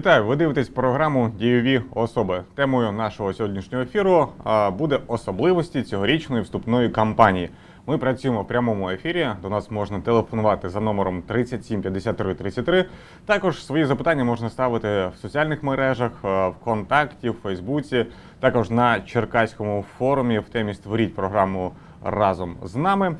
Вітаю! Ви дивитесь програму Дійові особи. Темою нашого сьогоднішнього ефіру буде особливості цьогорічної вступної кампанії. Ми працюємо в прямому ефірі. До нас можна телефонувати за номером 37 53 33. Також свої запитання можна ставити в соціальних мережах, ВКонтакті, в Фейсбуці, також на Черкаському форумі в темі Створіть програму разом з нами.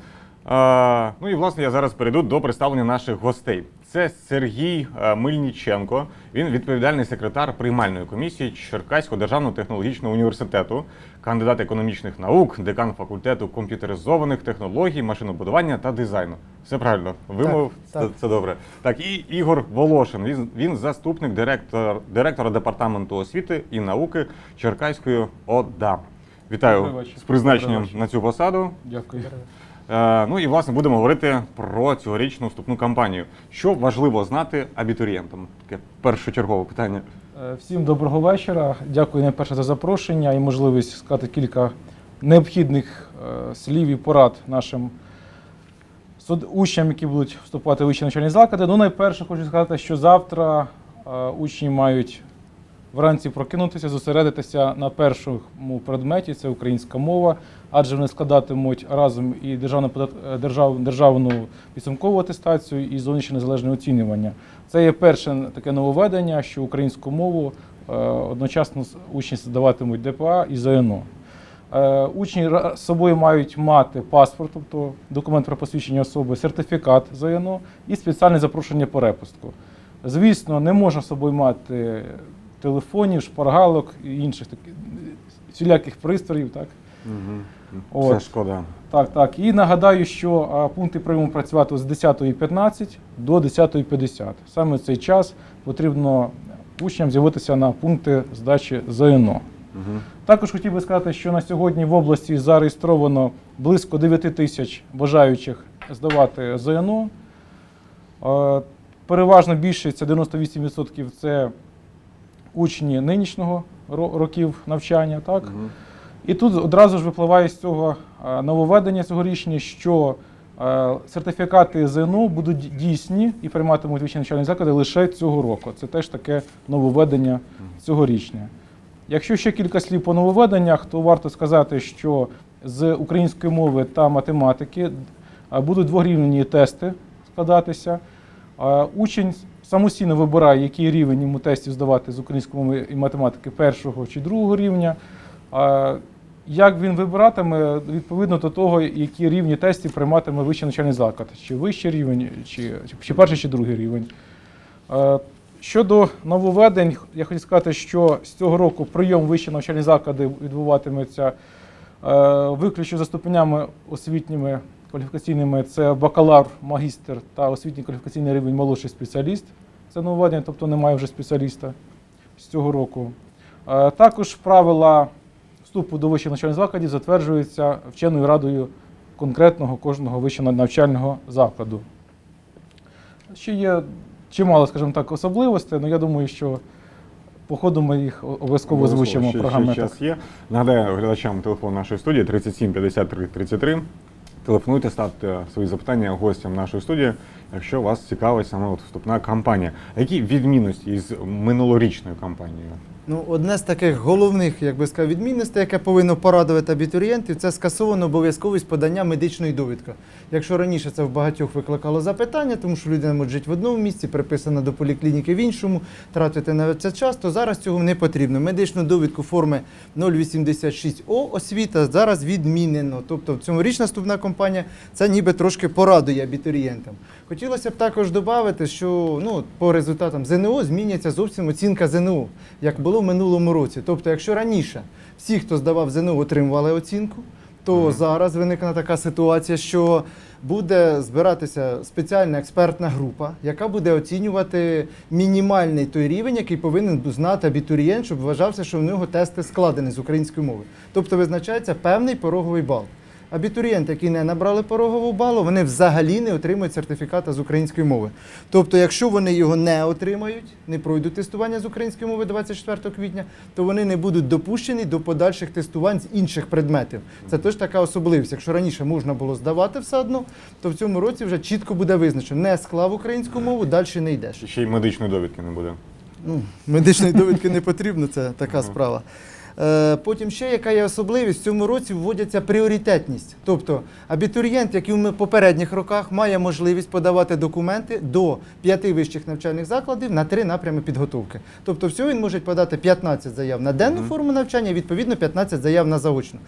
Ну і власне я зараз перейду до представлення наших гостей. Це Сергій е, Мильніченко. Він відповідальний секретар приймальної комісії Черкаського державного технологічного університету, кандидат економічних наук, декан факультету комп'ютеризованих технологій, машинобудування та дизайну. Все правильно вимовив Так, це, так. це добре. Так, і Ігор Волошин. Він, він заступник директор, директора департаменту освіти і науки Черкаської ОДА. Вітаю з призначенням на цю посаду. Дякую. Е, Ну і власне будемо говорити про цьогорічну вступну кампанію. Що важливо знати абітурієнтам? Таке першочергове питання. Е, Всім доброго вечора. Дякую найперше за запрошення і можливість сказати кілька необхідних е, слів і порад нашим учням, які будуть вступати в вищі навчальні заклади. Ну, найперше хочу сказати, що завтра учні мають вранці прокинутися, зосередитися на першому предметі це українська мова, адже вони складатимуть разом і державну е, держав, державну підсумкову атестацію і зовнішнє незалежне оцінювання. Це є перше таке нововведення, що українську мову е, одночасно учні здаватимуть ДПА і ЗНО. Е, Учні з собою мають мати паспорт, тобто документ про посвідчення особи, сертифікат ЗНО і спеціальне запрошення по репустку. Звісно, не можна з собою мати телефонів, шпаргалок і інших таких всіляких пристроїв. Так? Угу. От. Це шкода. Так, так. І нагадаю, що а, пункти прийому працювати з 10.15 до 10.50. Саме в цей час потрібно учням з'явитися на пункти здачі ЗНО. Угу. Також хотів би сказати, що на сьогодні в області зареєстровано близько 9 тисяч бажаючих здавати ЗНО. Переважно більшість, це 98% це учні нинішнього років навчання. Так? Угу. І тут одразу ж випливає з цього е, нововведення цього рішення, що е, сертифікати ЗНО будуть дійсні і прийматимуть вищі навчальні заклади лише цього року. Це теж таке нововведення цьогорічне. Якщо ще кілька слів по нововведеннях, то варто сказати, що з української мови та математики е, будуть двогрівневі тести складатися. Учень самостійно вибирає, який рівень йому тестів здавати з української і математики першого чи другого рівня. Як він вибиратиме, відповідно до того, які рівні тестів прийматиме вищий навчальний заклад, чи вищий рівень, чи, чи перший, чи другий рівень. Щодо нововведень, я хочу сказати, що з цього року прийом вищих навчальних закладів відбуватиметься виключно за ступенями освітніми кваліфікаційними. Це бакалавр, магістр та освітній кваліфікаційний рівень молодший спеціаліст. Це нововведення, тобто немає вже спеціаліста з цього року. Також правила вступу до вищих навчальних закладів затверджуються вченою радою конкретного кожного вищого навчального закладу. Ще є чимало, скажімо так, особливостей, але я думаю, що по ходу ми їх обов'язково озвучимо в ще, програмі. ще час є. Нагадаю глядачам телефон нашої студії 37 53 33. Телефонуйте, ставте свої запитання гостям нашої студії, якщо вас цікавить саме от вступна кампанія. Які відмінності із минулорічною кампанією? Ну, одне з таких головних, як би сказав, відмінностей, яке повинно порадувати абітурієнтів, це скасовано обов'язковість подання медичної довідки. Якщо раніше це в багатьох викликало запитання, тому що людина може жити в одному місці, приписана до поліклініки в іншому, тратити на це час, то зараз цього не потрібно. Медичну довідку форми 086О освіта зараз відмінено. Тобто в цьому річ наступна компанія це ніби трошки порадує абітурієнтам. Хотілося б також додати, що ну, по результатам ЗНО зміняться зовсім оцінка ЗНО, як було в минулому році. Тобто, якщо раніше всі, хто здавав ЗНО, отримували оцінку, то зараз виникне така ситуація, що буде збиратися спеціальна експертна група, яка буде оцінювати мінімальний той рівень, який повинен знати абітурієнт, щоб вважався, що в нього тести складені з української мови. Тобто визначається певний пороговий бал. Абітурієнти, які не набрали порогову балу, вони взагалі не отримують сертифіката з української мови. Тобто, якщо вони його не отримають, не пройдуть тестування з української мови 24 квітня, то вони не будуть допущені до подальших тестувань з інших предметів. Це теж така особливість. Якщо раніше можна було здавати все одно, то в цьому році вже чітко буде визначено. Не склав українську мову, далі не йдеш. Ще й медичної довідки не буде. Ну, медичної довідки не потрібно, це така справа. Е, Потім ще яка є особливість, в цьому році вводяться пріоритетність. Тобто абітурієнт, як і в попередніх роках, має можливість подавати документи до п'яти вищих навчальних закладів на три напрями підготовки. Тобто, всього він може подати 15 заяв на денну форму навчання, і відповідно 15 заяв на заочну.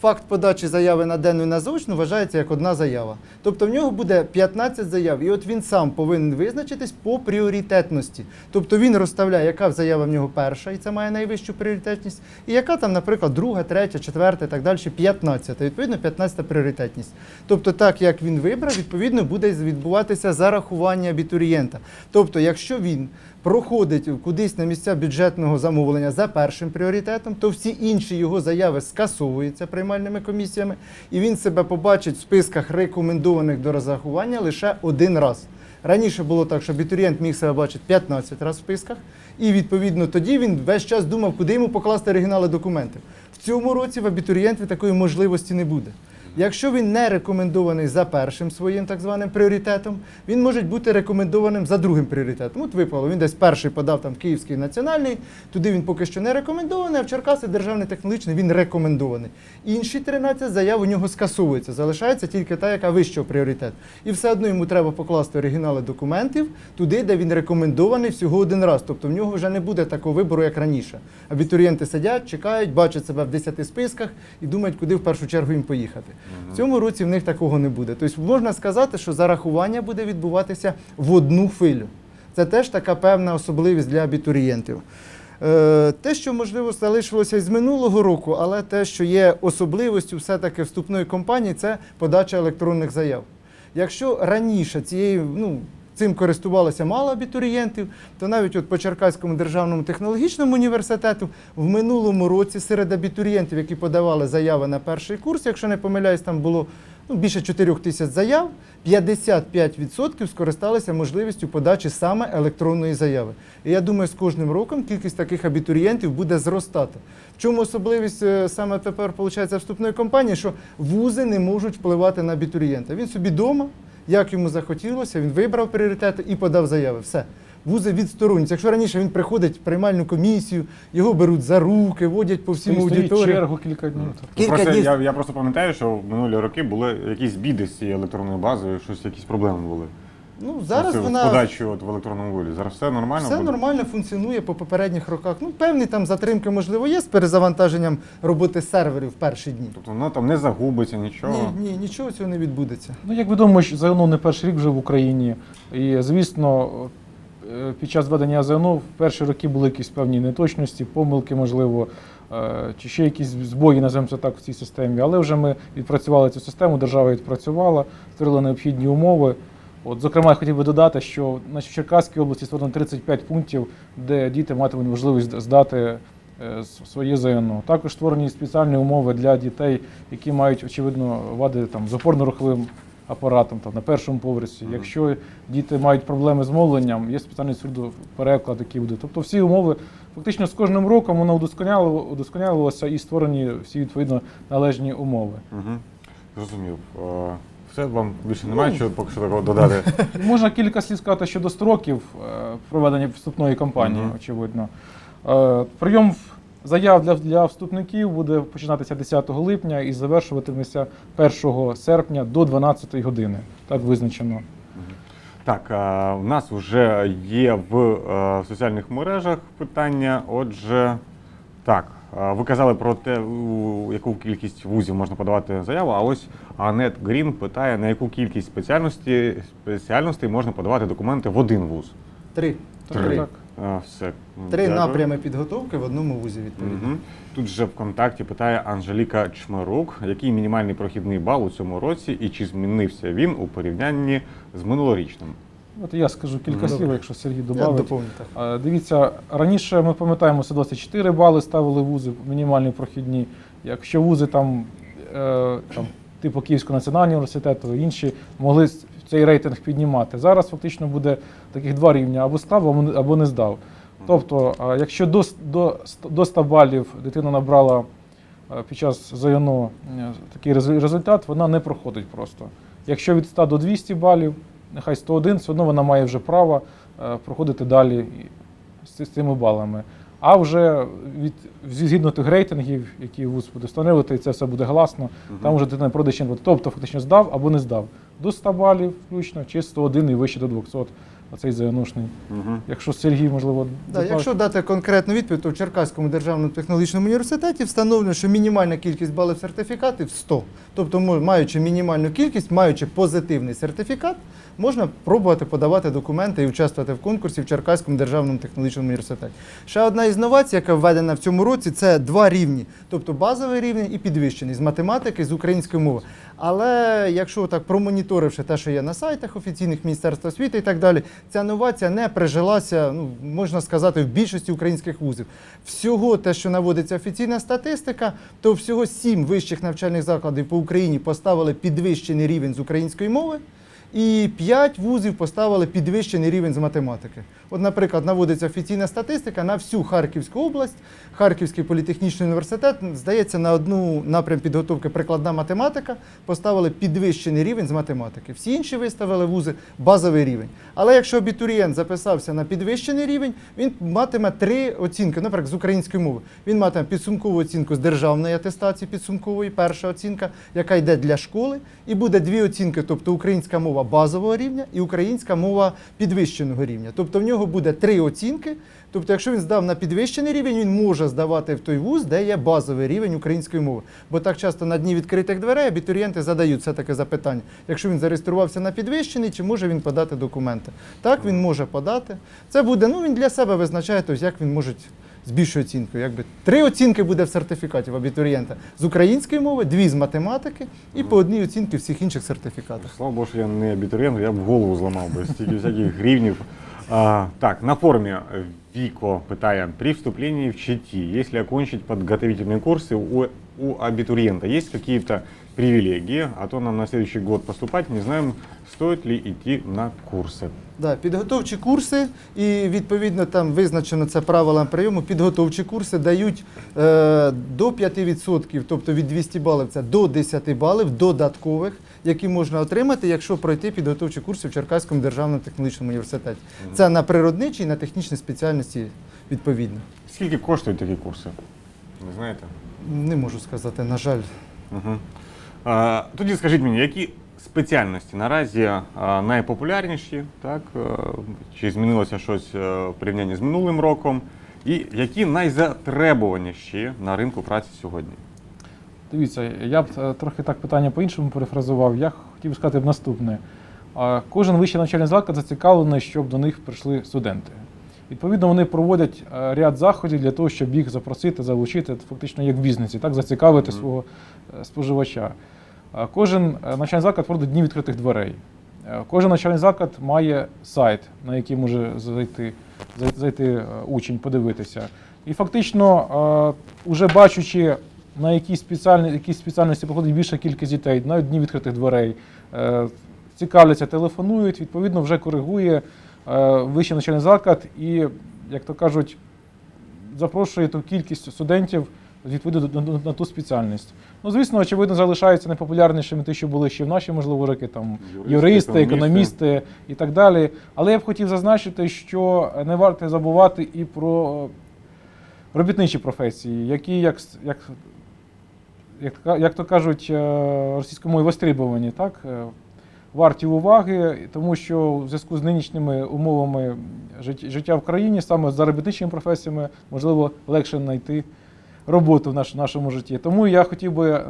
Факт подачі заяви на денну і на заочну вважається як одна заява. Тобто в нього буде 15 заяв, і от він сам повинен визначитись по пріоритетності. Тобто він розставляє, яка заява в нього перша, і це має найвищу пріоритетність, і яка там, наприклад, друга, третя, четверта і так далі, 15. Відповідно, 15 пріоритетність. Тобто, так як він вибрав, відповідно буде відбуватися зарахування абітурієнта. Тобто, якщо він проходить кудись на місця бюджетного замовлення за першим пріоритетом, то всі інші його заяви скасовуються приймальними комісіями, і він себе побачить в списках рекомендованих до розрахування лише один раз. Раніше було так, що абітурієнт міг себе бачити 15 разів в списках, і відповідно тоді він весь час думав, куди йому покласти оригінали документів. В цьому році в абітурієнтів такої можливості не буде. Якщо він не рекомендований за першим своїм так званим пріоритетом, він може бути рекомендованим за другим пріоритетом. От випало, він десь перший подав там Київський національний, туди він поки що не рекомендований, а в Черкаси державний технологічний він рекомендований. Інші 13 заяв у нього скасовуються, залишається тільки та, яка вищого пріоритету. І все одно йому треба покласти оригінали документів туди, де він рекомендований всього один раз. Тобто в нього вже не буде такого вибору, як раніше. Абітурієнти сидять, чекають, бачать себе в 10 списках і думають, куди в першу чергу їм поїхати. В цьому році в них такого не буде. Тобто можна сказати, що зарахування буде відбуватися в одну хвилю. Це теж така певна особливість для абітурієнтів. Е, Те, що можливо залишилося із минулого року, але те, що є особливістю все-таки вступної кампанії, це подача електронних заяв. Якщо раніше цією, ну, цим користувалося мало абітурієнтів, то навіть от по Черкаському державному технологічному університету в минулому році серед абітурієнтів, які подавали заяви на перший курс, якщо не помиляюсь, там було ну, більше 4 тисяч заяв, 55% скористалися можливістю подачі саме електронної заяви. І я думаю, з кожним роком кількість таких абітурієнтів буде зростати. В чому особливість е, саме тепер виходить, вступної кампанії, що вузи не можуть впливати на абітурієнта. Він собі вдома, як йому захотілося, він вибрав пріоритети і подав заяви. Все. Вузи відсторонюються. Якщо раніше він приходить в приймальну комісію, його беруть за руки, водять по всім чергу кілька днів. Кілька просто, днів. я, я просто пам'ятаю, що в минулі роки були якісь біди з цією електронною базою, щось якісь проблеми були. Ну, зараз Це вона подачу от в електронному вигляді. Зараз все нормально Все буде? нормально функціонує по попередніх роках. Ну, певні там затримки, можливо, є з перезавантаженням роботи серверів в перші дні. Тобто воно там не загубиться, нічого. Ні, ні, нічого цього не відбудеться. Ну, як відомо, що ЗНО не перший рік вже в Україні. І, звісно, е, під час ведення ЗНО в перші роки були якісь певні неточності, помилки, можливо, е, чи ще якісь збої, називаємо це так, в цій системі. Але вже ми відпрацювали цю систему, держава відпрацювала, створила необхідні умови. От, зокрема, я хотів би додати, що значить, в Черкаській області створено 35 пунктів, де діти матимуть можливість здати е, своє ЗНО. Також створені спеціальні умови для дітей, які мають, очевидно, вади там, з опорно-руховим апаратом там, на першому поверсі. Мгм. Якщо діти мають проблеми з мовленням, є спеціальний сурдопереклад, який буде. Тобто всі умови фактично з кожним роком воно удосконалювало- удосконалювалося і створені всі відповідно належні умови. Зрозумів. Е, Все, вам більше Ну. немає чого поки що такого додати. Можна кілька слів сказати щодо строків е, проведення вступної кампанії, Мгм. очевидно. Е, Прийом заяв для, для вступників буде починатися 10 липня і завершуватиметься 1 серпня до 12 години. Так визначено. Так, е, у нас вже є в е, соціальних мережах питання. Отже, так, ви казали про те, у яку кількість вузів можна подавати заяву. А ось Анет Грін питає, на яку кількість спеціальності, спеціальностей можна подавати документи в один вуз. Три. Три. так. Е, Все. Три Дякую. напрями підготовки в одному вузі, відповідно. Мгм. Тут же ВКонтакті питає Анжеліка Чмарук, який мінімальний прохідний бал у цьому році і чи змінився він у порівнянні з минулорічним? От я скажу кілька Мгм. слів, якщо Сергій додавить. Дивіться, раніше ми пам'ятаємо, 124 бали ставили вузи мінімальні прохідні. Якщо вузи там, е, там типу Київського національного університету, інші могли цей рейтинг піднімати. Зараз фактично буде таких два рівня: або став, або не- здав. Тобто, якщо до, до, до 100 балів дитина набрала е, під час ЗНО е, такий результат, вона не проходить просто. Якщо від 100 до 200 балів, нехай 101, все одно вона має вже право е, проходити далі з цими балами. А вже від згідно тих рейтингів, які вуз буде встановлювати, це все буде гласно. Там вже дитина пройде ще тобто фактично здав або не здав. До 100 балів включно, чи 101 і вище до 200. Оцей ЗНОшний. Угу. Якщо Сергій, можливо, Да, якщо дати конкретну відповідь, то в Черкаському державному технологічному університеті встановлено, що мінімальна кількість балів сертифікатів 100. Тобто, маючи мінімальну кількість, маючи позитивний сертифікат, можна пробувати подавати документи і участвувати в конкурсі в Черкаському державному технологічному університеті. Ще одна із новацій, яка введена в цьому році, це два рівні, тобто базовий рівень і підвищений з математики, з української мови. Але якщо так промоніторивши те, що є на сайтах офіційних Міністерства освіти і так далі, ця новація не прижилася, ну можна сказати, в більшості українських вузів. Всього те, що наводиться офіційна статистика, то всього сім вищих навчальних закладів по Україні поставили підвищений рівень з української мови. І 5 вузів поставили підвищений рівень з математики. От, наприклад, наводиться офіційна статистика на всю Харківську область, Харківський політехнічний університет, здається, на одну напрям підготовки прикладна математика поставили підвищений рівень з математики. Всі інші виставили вузи базовий рівень. Але якщо абітурієнт записався на підвищений рівень, він матиме три оцінки, наприклад, з української мови. Він матиме підсумкову оцінку з державної атестації, підсумкової, перша оцінка, яка йде для школи, і буде дві оцінки, тобто українська мова базового рівня і українська мова підвищеного рівня. Тобто в нього буде три оцінки. Тобто, якщо він здав на підвищений рівень, він може здавати в той вуз, де є базовий рівень української мови. Бо так часто на дні відкритих дверей абітурієнти задають все таке запитання. Якщо він зареєструвався на підвищений, чи може він подати документи? Так, він може подати. Це буде, ну він для себе визначає, тобто, як він може з більшою оцінкою. Якби три оцінки буде в сертифікаті в абітурієнта з української мови, дві з математики і по одній оцінці в всіх інших сертифікатах. Слава Богу, що я не абітурієнт, я б голову зламав би стільки всяких рівнів. А, так, на форуме э, Вико питає, при вступлении в ЧТИ, если окончить подготовительные курсы, у, у абитуриента есть какие-то привилегии, а то нам на следующий год поступать, не знаем, стоит ли идти на курсы. Да, підготовчі курси, і відповідно там визначено це правилам прийому. Підготовчі курси дають е, до 5%, тобто від 200 балів це до 10 балів додаткових, які можна отримати, якщо пройти підготовчі курси в Черкаському державному технологічному університеті. Це на природничій, на технічній спеціальності відповідно. Скільки коштують такі курси? Не знаєте? Не можу сказати, на жаль. Угу. А, тоді скажіть мені, які спеціальності наразі найпопулярніші, так? е, Чи змінилося щось е, в порівнянні з минулим роком? І які найзатребуваніші на ринку праці сьогодні? Дивіться, я б е, трохи так питання по-іншому перефразував. Я хотів сказати наступне. Кожен вищий навчальний заклад зацікавлений, щоб до них прийшли студенти. Відповідно, вони проводять е, ряд заходів для того, щоб їх запросити, залучити, фактично як в бізнесі, так зацікавити свого е, споживача. А Кожен е, навчальний заклад проводить дні відкритих дверей. Е, Кожен навчальний заклад має сайт, на який може зайти, зай- зайти е, учень, подивитися. І фактично, е, уже бачучи, на якій спеціальні, якій спеціальності проходить більша кількість дітей, навіть дні відкритих дверей, е, цікавляться, телефонують, відповідно, вже коригує е, вищий навчальний заклад і, як то кажуть, запрошує ту кількість студентів відповідно до- до- на ту спеціальність. Ну, звісно, очевидно, залишаються найпопулярнішими ті, що були ще в наші, можливо, роки, там Юристи, юристи, економісти. економісти і так далі. Але я б хотів зазначити, що не варто забувати і про е, робітничі професії, які, як, як, як, як то кажуть, е, російською мовою востребовані, так? е, Варті уваги, тому що в зв'язку з нинішніми умовами життя в країні, саме за робітничими професіями, можливо, легше знайти роботу в наш, нашому житті. Тому я хотів би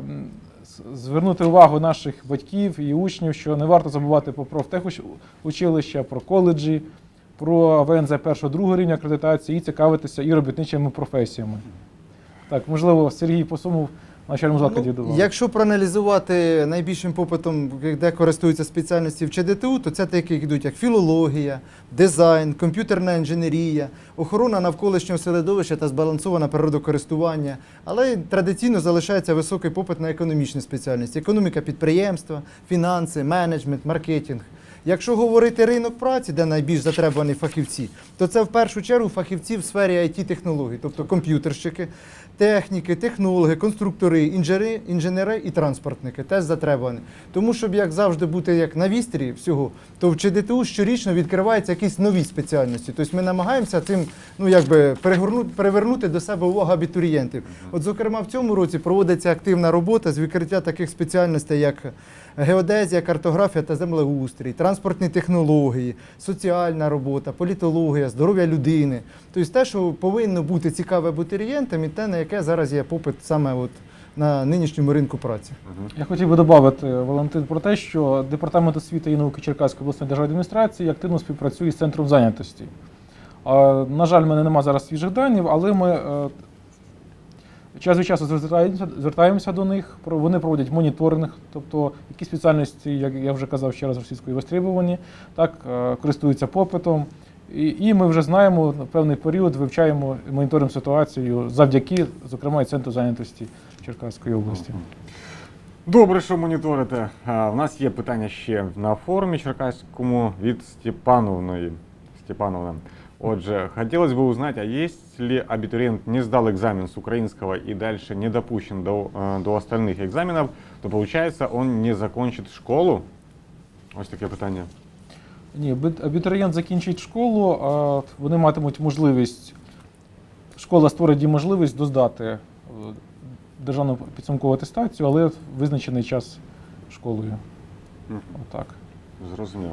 звернути увагу наших батьків і учнів, що не варто забувати про профтехучилища, про коледжі, про ВНЗ першого другого рівня акредитації і цікавитися і робітничими професіями. Так, можливо, Сергій посумов в навчальному закладі. Ну, якщо проаналізувати найбільшим попитом, де користуються спеціальності в ЧДТУ, то це такі йдуть як філологія, дизайн, комп'ютерна інженерія, охорона навколишнього середовища та збалансоване природокористування. Але традиційно залишається високий попит на економічні спеціальності: економіка підприємства, фінанси, менеджмент, маркетинг. Якщо говорити ринок праці, де найбільш затребувані фахівці, то це в першу чергу фахівці в сфері it технологій тобто комп'ютерщики, техніки, технологи, конструктори, інжери, інженери і транспортники теж затребувані. Тому, щоб як завжди бути як на вістрі всього, то в ЧДТУ щорічно відкриваються якісь нові спеціальності. Тобто ми намагаємося цим ну, якби, перегорнути, перевернути до себе увагу абітурієнтів. От, зокрема, в цьому році проводиться активна робота з відкриття таких спеціальностей, як геодезія, картографія та землеустрій, транспортні технології, соціальна робота, політологія, здоров'я людини. Тобто те, що повинно бути цікаве абітурієнтам, і те, на яке зараз є попит саме от на нинішньому ринку праці. Я хотів би додати, Валентин, про те, що Департамент освіти і науки Черкаської обласної державної адміністрації активно співпрацює з центром зайнятості. На жаль, в мене немає зараз свіжих даних, але ми е, час від часу звертаємося, до них. Вони проводять моніторинг, тобто які спеціальності, як я вже казав ще раз російською, востребовані, так, е, користуються попитом. І, і ми вже знаємо на певний період вивчаємо моніторимо ситуацію завдяки, зокрема, і центру зайнятості Черкаської області. Добре, що моніторите. В нас є питання ще на форумі черкаському від Степановної. Степановна. Отже, хотелось бы узнать, а если абитуриент не сдал экзамен с украинского и дальше не допущен до, э, до остальных экзаменов, то получается он не закончит школу? Ось таке питання. Ні, абі- абітурієнт закінчить школу, а вони матимуть можливість, школа створить їм можливість доздати е, державну підсумкову атестацію, але в визначений час школою. Мгм. Отак. Зрозумів.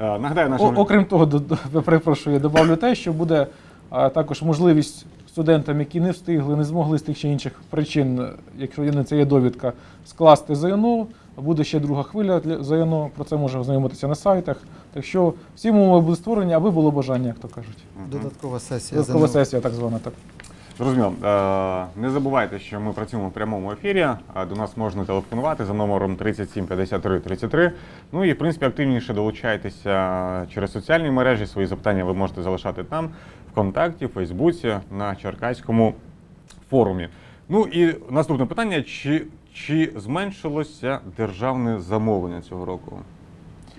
Е, Нагадаю О, окрім того, до- до- я перепрошую, я добавлю те, що буде а, також можливість студентам, які не встигли, не змогли з тих чи інших причин, е, якщо є- це є довідка, скласти ЗНО. Буде ще друга хвиля для ЗНО, про це можна ознайомитися на сайтах. Так що всі умови будуть створені, аби було бажання, як то кажуть. Додаткова сесія. Додаткова ЗНО. сесія, так звана. Так. Зрозуміло. Е, Не забувайте, що ми працюємо в прямому ефірі. Е, До нас можна телефонувати за номером 37 53 33. Ну і в принципі активніше долучайтеся через соціальні мережі. Свої запитання ви можете залишати там, ВКонтакті, Фейсбуці, на Черкаському форумі. Ну і наступне питання: чи, чи зменшилося державне замовлення цього року?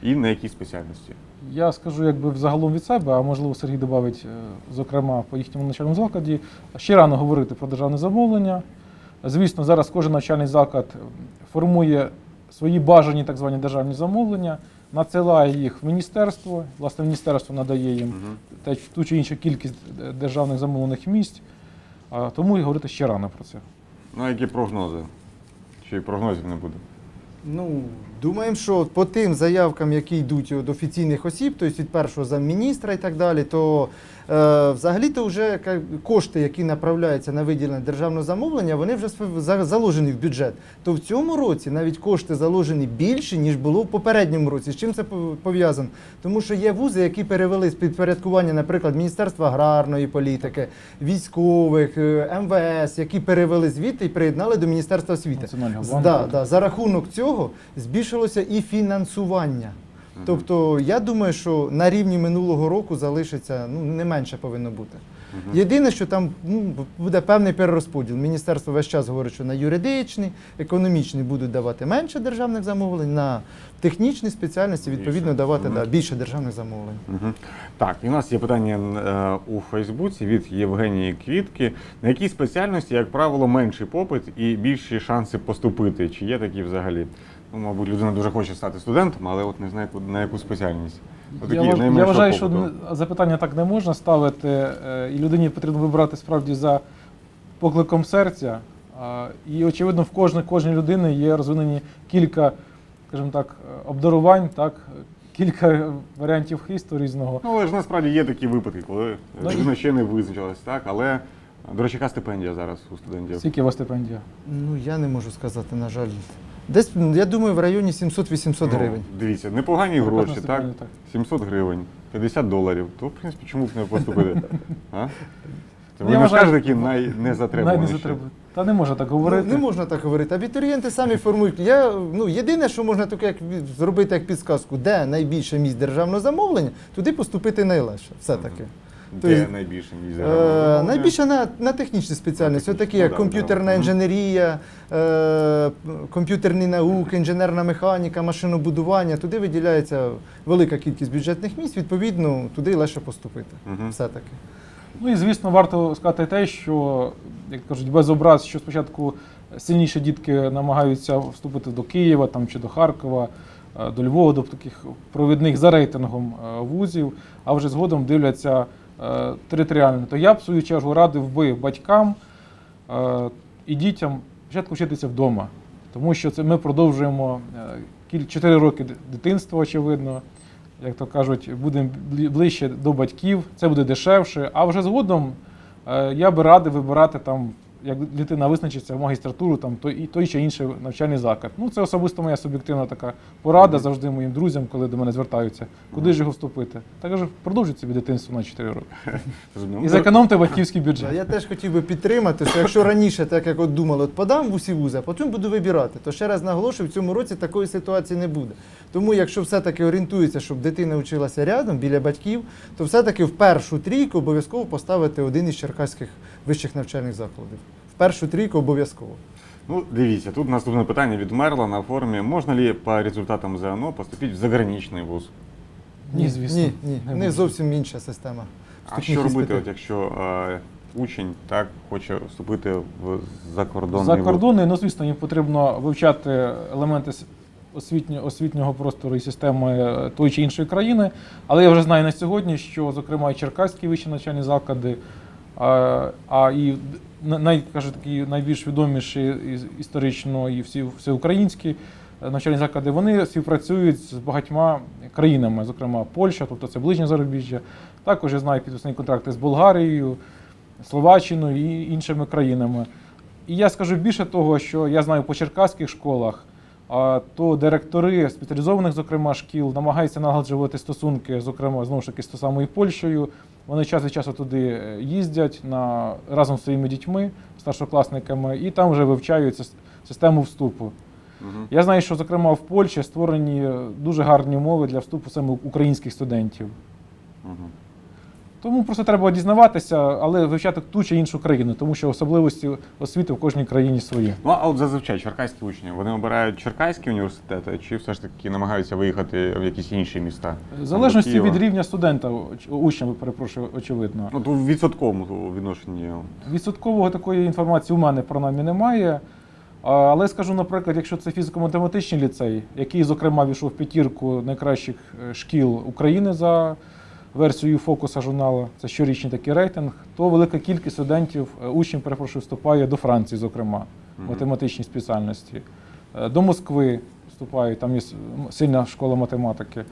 І на якій спеціальності? Я скажу якби взагалом від себе, а можливо Сергій додавить, е, зокрема, по їхньому навчальному закладі. Ще рано говорити про державне замовлення. Звісно, зараз кожен навчальний заклад формує свої бажані так звані державні замовлення, надсилає їх в міністерство. Власне, міністерство надає їм те- ту чи іншу кількість е, державних замовлених місць. Тому і говорити ще рано про це. Ну, а які прогнози? Чи прогнозів не буде? Ну, думаємо, що по тим заявкам, які йдуть від офіційних осіб, тобто від першого замміністра і так далі, то взагалі-то вже кошти, які направляються на виділення державного замовлення, вони вже заложені в бюджет. То в цьому році навіть кошти заложені більше, ніж було в попередньому році. З чим це пов- пов'язано? Тому що є вузи, які перевели з підпорядкування, наприклад, Міністерства аграрної політики, військових, е, МВС, які перевели звідти і приєднали до Міністерства освіти. Да, да, за рахунок цього збільшилося і фінансування. Тобто, я думаю, що на рівні минулого року залишиться ну не менше повинно бути. Єдине, що там ну, буде певний перерозподіл. Міністерство весь час говорить, що на юридичний, економічний будуть давати менше державних замовлень, на технічні спеціальності відповідно давати да, більше державних замовлень. Мгм. Так, і у нас є питання е, у Фейсбуці від Євгенії Квітки. На якій спеціальності, як правило, менший попит і більші шанси поступити? Чи є такі взагалі? Ну, мабуть, людина дуже хоче стати студентом, але от не знає, куди- на яку спеціальність. Отакі Я, вваж- я найменшого вважаю, що попиту. не- запитання так не можна ставити, е, і людині потрібно вибрати справді за покликом серця. А, І, очевидно, в кожної, кожній людини є розвинені кілька, скажімо так, е, обдарувань, так, е, кілька варіантів хисту різного. Ну, але ж насправді є такі випадки, коли Ну, і- людина ще не визначилась, так? Але, до речі, яка стипендія зараз у студентів? Скільки у вас стипендія? Ну я не можу сказати, на жаль. Десь я думаю, в районі 700-800 Ну, гривень. Дивіться, непогані гроші, так? стипендія, так. 700 гривень, 50 доларів. То, в принципі, чому б не поступити? А? Це Ну, ви я не вважаю, скажете, які найнезатребуваніші? Навіть не затребує. Та не можна так Ну, говорити. не можна так говорити. Абітурієнти самі формують. Я, ну, єдине, що можна як від- зробити як підсказку, де найбільше місць державного замовлення, туди поступити найлегше. Все-таки. Де Тобто, найбільше ніж Е, найбільше на, на технічні спеціальності, На такі технічні, як ну, да, комп'ютерна да. інженерія, е, комп'ютерні науки, інженерна механіка, машинобудування. Туди виділяється велика кількість бюджетних місць, відповідно, туди легше поступити. Мгм. Все-таки. Ну і звісно, варто сказати те, що як кажуть, без образ, що спочатку сильніші дітки намагаються вступити до Києва там чи до Харкова, е, до Львова, до таких провідних за рейтингом е, вузів, а вже згодом дивляться територіально. То я б в свою чергу радив би батькам е, і дітям спочатку вчитися вдома, тому що це ми продовжуємо е, кіль- 4 роки дитинства, очевидно. Як то кажуть, будемо ближче до батьків, це буде дешевше. А вже згодом е, я би радив вибирати там, як дитина визначиться в магістратуру, там той, і той чи інший навчальний заклад. Ну це особисто моя суб'єктивна така порада завжди моїм друзям, коли до мене звертаються. Куди ж його вступити? Та кажу, продовжуйте собі дитинство на 4 роки. І зекономте батьківський бюджет. Я теж хотів би підтримати, що якщо раніше, так як от думали, от подам в усі вузи, а потім буду вибирати, то ще раз наголошую, в цьому році такої ситуації не буде. Тому, якщо все-таки орієнтується, щоб дитина вчилася рядом біля батьків, то все-таки в першу трійку обов'язково поставити один із черкаських вищих навчальних закладів. В першу трійку обов'язково. Ну, дивіться, тут наступне питання від Мерла на форумі. Можна ли по результатам ЗНО поступити в заграничний вуз? Ні, звісно. Ні, ні. не Не зовсім інша система. А що робити, от якщо е, учень так хоче вступити в закордонний За вуз? кордони, ну звісно, їм потрібно вивчати елементи с- освітньо, освітнього простору і системи е, тої чи іншої країни. Але я вже знаю на сьогодні, що, зокрема, і черкаські вищі навчальні заклади, а, а і на- най, кажу, такі найбільш відоміші історично і всі всеукраїнські навчальні заклади, вони співпрацюють з багатьма країнами, зокрема Польща, тобто це ближнє зарубіжжя. Також я знаю підписані контракти з Болгарією, Словаччиною і іншими країнами. І я скажу більше того, що я знаю по черкаських школах, то директори спеціалізованих, зокрема, шкіл намагаються налагоджувати стосунки, зокрема, знову ж таки, з тою самою Польщею. Вони час від часу туди е, їздять на, разом з своїми дітьми, старшокласниками, і там вже вивчають систему вступу. Я знаю, що, зокрема, в Польщі створені дуже гарні умови для вступу саме українських студентів. Тому просто треба дізнаватися, але вивчати ту чи іншу країну, тому що особливості освіти в кожній країні свої. Ну, а от зазвичай черкаські учні, вони обирають черкаські університети, чи все ж таки намагаються виїхати в якісь інші міста? В залежності від рівня студента, учня, перепрошую, очевидно. Ну, то в відсотковому відношенні. Відсоткового такої інформації у мене принаймні немає. Але скажу, наприклад, якщо це фізико-математичний ліцей, який, зокрема, війшов в п'ятірку найкращих е, шкіл України за версією фокуса журналу, це щорічний такий рейтинг, то велика кількість студентів, е, учнів, перепрошую, вступає до Франції, зокрема, Мгм. математичній спеціальності. Е, До Москви вступають, там є сильна школа математики.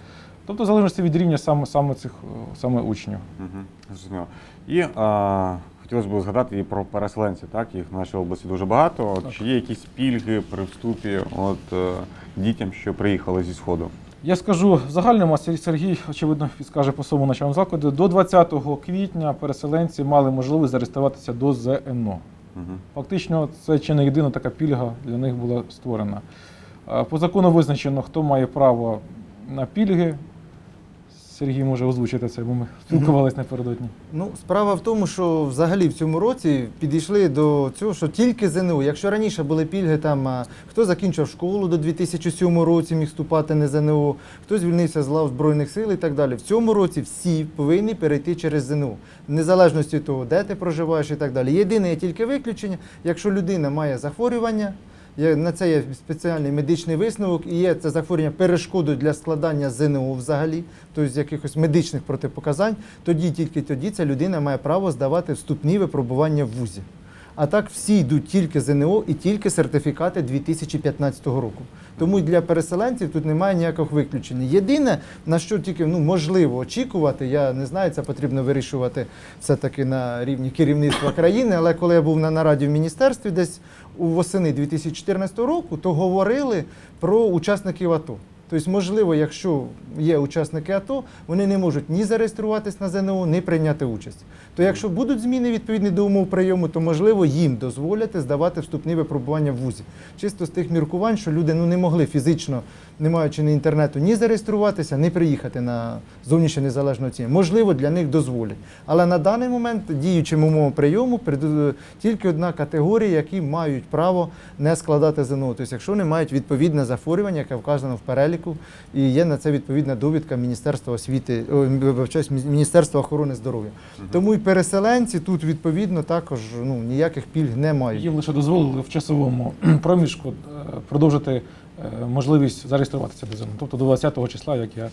Тобто, в залежності від рівня саме, саме цих е, саме учнів. Угу. І а, хотілося б згадати і про переселенців. Так, їх в нашій області дуже багато. Так. Чи є якісь пільги при вступі от, дітям, що приїхали зі Сходу? Я скажу в загальному, а Сергій, очевидно, підскаже по своєму начальному закладу. До 20 квітня переселенці мали можливість зареєструватися до ЗНО. Фактично, це чи не єдина така пільга для них була створена. По закону визначено, хто має право на пільги. Сергій може озвучити це, бо ми спілкувалися напередодні. Ну, справа в тому, що взагалі в цьому році підійшли до цього, що тільки ЗНО. Якщо раніше були пільги, там хто закінчив школу до 2007 році, міг вступати на ЗНО, хто звільнився з лав Збройних сил і так далі. В цьому році всі повинні перейти через ЗНО, в незалежності від того, де ти проживаєш і так далі. Єдине є тільки виключення, якщо людина має захворювання. На це є спеціальний медичний висновок, і є це захворювання перешкодою для складання ЗНО взагалі, тобто якихось медичних протипоказань, тоді тільки тоді ця людина має право здавати вступні випробування в ВУЗі. А так всі йдуть тільки ЗНО і тільки сертифікати 2015 року. Тому для переселенців тут немає ніяких виключень. Єдине, на що тільки ну, можливо очікувати, я не знаю, це потрібно вирішувати все-таки на рівні керівництва країни. Але коли я був на нараді в міністерстві десь у восени 2014 року, то говорили про учасників АТО. Тобто, можливо, якщо є учасники АТО, вони не можуть ні зареєструватись на ЗНО, ні прийняти участь. То якщо будуть зміни відповідні до умов прийому, то можливо їм дозволяти здавати вступні випробування в ВУЗі. Чисто з тих міркувань, що люди ну, не могли фізично, не маючи ні інтернету, ні зареєструватися, ні приїхати на зовнішнє незалежну оцінку. Можливо, для них дозволять. Але на даний момент діючим умовам прийому прид- тільки одна категорія, які мають право не складати ЗНО. Тобто, якщо вони мають відповідне захворювання, яке вказано в переліку, і є на це відповідна довідка Міністерства освіти, вибачаюсь, Міністерства охорони здоров'я. Тому і переселенці тут відповідно також ну, ніяких пільг не мають. Їм лише дозволили в часовому проміжку е, продовжити можливість зареєструватися до ЗНО. Тобто до 20-го числа, як я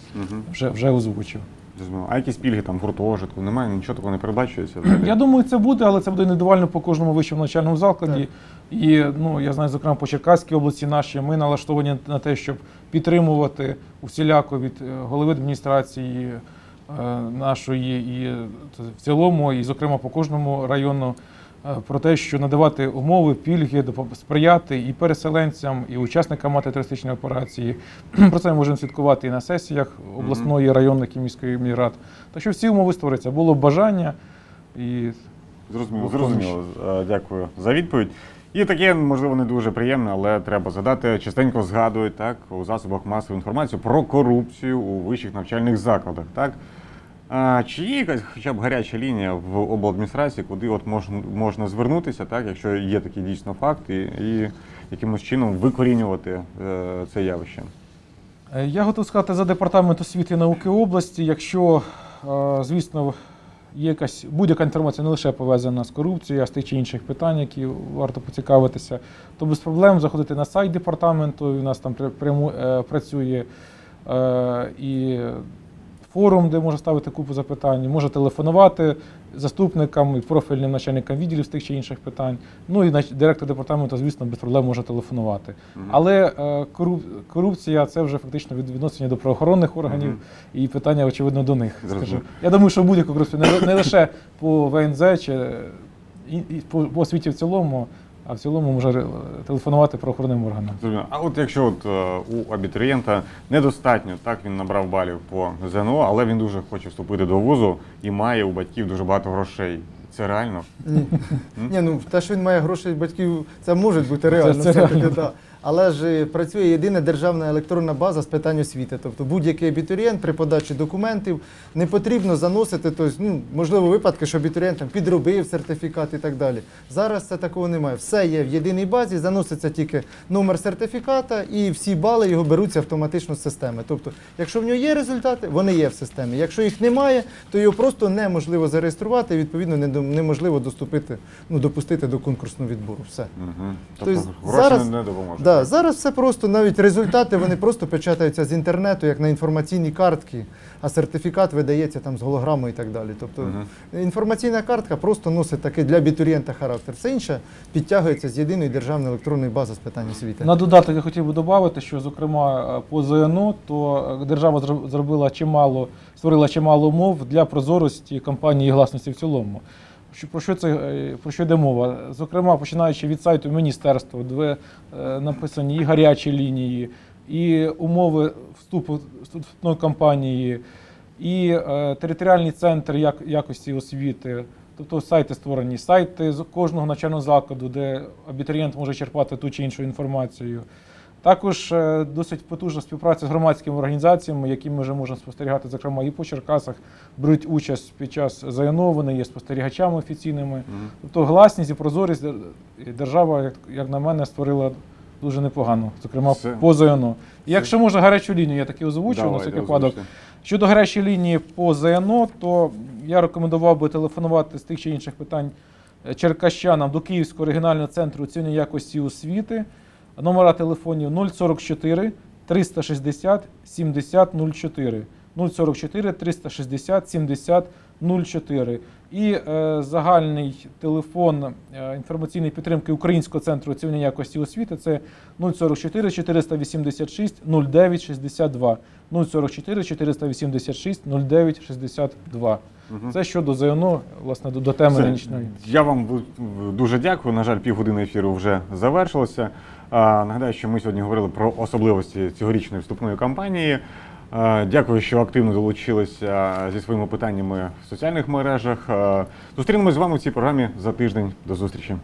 вже, вже озвучив. Зрозуміло. А якісь пільги там гуртожитку? Немає, нічого такого не передбачується. взагалі? Я думаю, це буде, але це буде індивідуально по кожному вищому навчальному закладі. І ну я знаю, зокрема, по Черкаській області наші ми налаштовані на те, щоб підтримувати усіляко від е, голови адміністрації е, нашої і е, в цілому, і зокрема по кожному району. Е, Про те, що надавати умови, пільги, сприяти і переселенцям, і учасникам антитерористичної операції. Про це ми можемо слідкувати і на сесіях обласної, районних і міської міськрад. Так що всі умови створяться. Було бажання і Зрозуміло, зрозуміло. Е, Дякую за відповідь. І таке, можливо, не дуже приємне, але треба згадати, частенько згадують так у засобах масової інформації про корупцію у вищих навчальних закладах. Так? Чи є якась хоча б гаряча лінія в обладміністрації, куди от можна, можна звернутися, так, якщо є такий дійсно факт, і, якимось чином викорінювати е, це явище? Е, Я готов сказати за департамент освіти і науки області. Якщо, е, звісно, є якась будь-яка інформація не лише пов'язана з корупцією, а з тих чи інших питань, які варто поцікавитися, то без проблем заходити на сайт департаменту. і У нас там прямо е, працює е, і форум, де можна ставити купу запитань, може телефонувати заступникам і профільним начальникам відділів з тих чи інших питань. Ну і директор департаменту, звісно, без проблем може телефонувати. Але е, кору- корупція це вже фактично від відношення до правоохоронних органів Мгм. і питання, очевидно, до них. Скажу. Я думаю, що будь-яку корупцію не, лише по ВНЗ чи і, по освіті в цілому, а в цілому може телефонувати правоохоронним органам. А от якщо от, е, у абітурієнта недостатньо, так він набрав балів по ЗНО, але він дуже хоче вступити до вузу і має у батьків дуже багато грошей. Це реально? Ні. Ні, ну те, що він має гроші від батьків, це може бути реально. це все-таки, реально. да. Але ж е, працює єдина державна електронна база з питань освіти. Тобто будь-який абітурієнт при подачі документів не потрібно заносити, тобто, ну, можливо, випадки, що абітурієнт там, підробив сертифікат і так далі. Зараз це такого немає. Все є в єдиній базі, заноситься тільки номер сертифіката, і всі бали його беруться автоматично з системи. Тобто, якщо в нього є результати, вони є в системі. Якщо їх немає, то його просто неможливо зареєструвати, і відповідно неможливо доступити, ну, допустити до конкурсного відбору. Все. Угу. Тобто Тобто гроші зараз- не, не допоможуть. Да, зараз все просто, навіть результати вони просто печатаються з інтернету, як на інформаційній картці, а сертифікат видається там з голограмою і так далі. Тобто Мгм. інформаційна картка просто носить такий для абітурієнта характер. Все інше підтягується з єдиної державної електронної бази з питань освіти. На додаток я хотів би додати, що зокрема по ЗНО, то е, держава зробила чимало, створила чимало умов для прозорості кампанії і гласності в цілому. Про що це е, про що йде мова? Зокрема, починаючи від сайту міністерства, де е, написані і гарячі лінії, і умови вступу вступної кампанії, і е, територіальний центр якості освіти. Тобто сайти створені, сайти з кожного навчального закладу, де абітурієнт може черпати ту чи іншу інформацію. Також е, досить потужна співпраця з громадськими організаціями, які ми вже можемо спостерігати, зокрема і по Черкасах, беруть участь під час ЗНО, вони є спостерігачами офіційними. Мгм. Тобто гласність і прозорість держава, як, як на мене, створила дуже непогано, зокрема Все. по ЗНО. І якщо можна гарячу лінію, я таки озвучу на всякий випадок. Щодо гарячої лінії по ЗНО, то я рекомендував би телефонувати з тих чи інших питань е, черкащанам до Київського регіонального центру оцінювання якості освіти. Номера телефонів 044 360 70 04. 044 360 70 04. І е, загальний телефон е, інформаційної підтримки Українського центру оцінювання якості освіти це 044 486 09 62. 044 486 09 62. Мгм. Це щодо ЗНО, власне, до, до теми нинішньої. Я вам дуже дякую. На жаль, півгодини ефіру вже завершилося. Нагадаю, що ми сьогодні говорили про особливості цьогорічної вступної кампанії. Дякую, що активно долучилися зі своїми питаннями в соціальних мережах. Зустрінемось з вами в цій програмі за тиждень. До зустрічі.